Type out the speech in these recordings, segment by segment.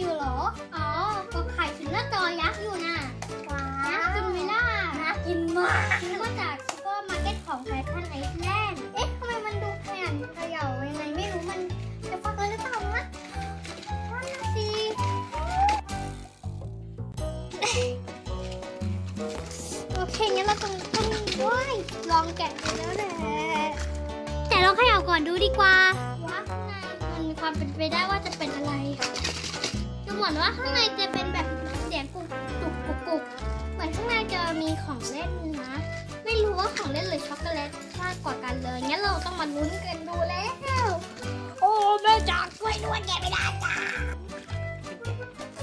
อยู่เหรอ อ๋อ ก็ไข่ถึงหน้าจอยักษ์อยู่น่ะว้าน่ากินไหมล่ะน่ากินมากซื้อมาจากซูเปอร์มาร์เก็ตของแฟชั่นไอซ์แลนด์เอ๊ะทำไมมันดูแผ่นเขย่ายังไงไม่รู้มันจะฟักเลยหรือเปล่านะว่าน่าสิโอเคงั้นเราต้องต้องว้ายลองแกะดูแล้วแหละแต่เราเขย่าก่อนดูดีกว่าว่าข้างในมันมีความเป็นไปได้ว่าจะเป็นอะไร เหมือนว่าข้างในจะเป็นแบบเสียงกุกกุกกุกกุกเหมือนข้างในจะมีของเล่นนะ ไม่รู้ว่าของเล่นหรือช็อกโกแลตมากกว่ากันเลยงั้นเราต้องมาลุ้นกันดูแล้ว โอ้แม่จากกล้วยนวลแกไม่ได้จ้า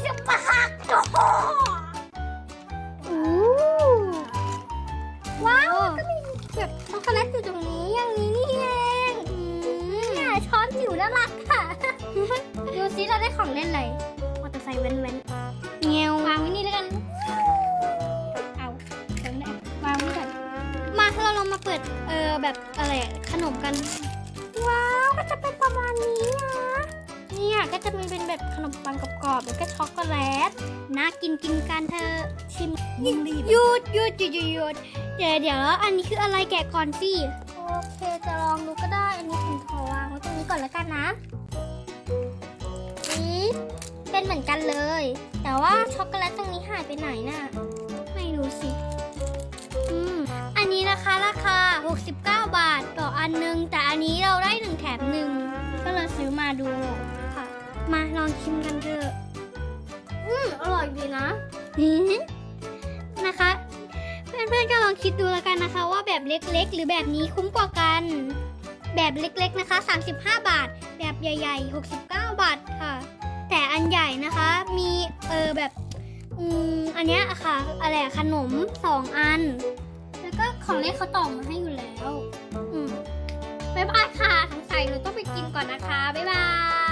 ซุปเปอร์ฮักโอ้โหว้าวก็มีแบบช็อกโกแลตอยู่ตรงนี้อย่างนี้นี่เองเนี่ยช้อนจิ๋วน่ารักค่ะ ดูซิเราได้ของเล่นอะไร มอเตอร์ไซค์เว้นเว้นๆเงี้ยววางไว้นี่แล้วกัน เอาเดี๋ยวนะวางไว้ก่อนมาเราลองมาเปิด เออแบบอะไรอะขนมกัน ว้าวก็จะเป็นประมาณนี้นะเนี่ยก็จะมีเป็นแบบขนมปังกรอบๆแล้วก็ช็อกโกแลตน่ากินกินกันเธอชิมยิ่งรีบหยุดหยุดหยุดหยุดหยุดเดี๋ยวเดี๋ยวแล้วอันนี้คืออะไรแกะก่อนสิโอเคจะลองดูก็ได้อันนี้ผมขอวางไว้ตรงนี้ก่อนแล้วกันนะนี่ เป็นเหมือนกันเลย แต่ว่าช็อกโกแลตตรงนี้หายไปไหนน่ะ ไม่รู้สิ อืม อันนี้นะคะราคา 69 บาทต่ออันนึง แต่อันนี้เราได้หนึ่งแถมหนึ่ง ก็เลยซื้อมาดูค่ะ มาลองชิมกันเถอะ อืม อร่อยดีนะนะคะ เพื่อนๆก็ลองคิดดูแล้วกันนะคะ ว่าแบบเล็กๆ หรือแบบนี้คุ้มกว่ากัน แบบเล็กๆนะคะ 35 บาท แบบใหญ่ ๆ 69 บาทค่ะ อันใหญ่นะคะ มีเออแบบอืมอันเนี้ยค่ะอะไรขนมสองอัน แล้วก็ของเล่นเขาต่อมาให้อยู่แล้ว อืมบ๊ายบายค่ะทั้งใส่หนูต้องไปกินก่อนนะคะ บ๊ายบาย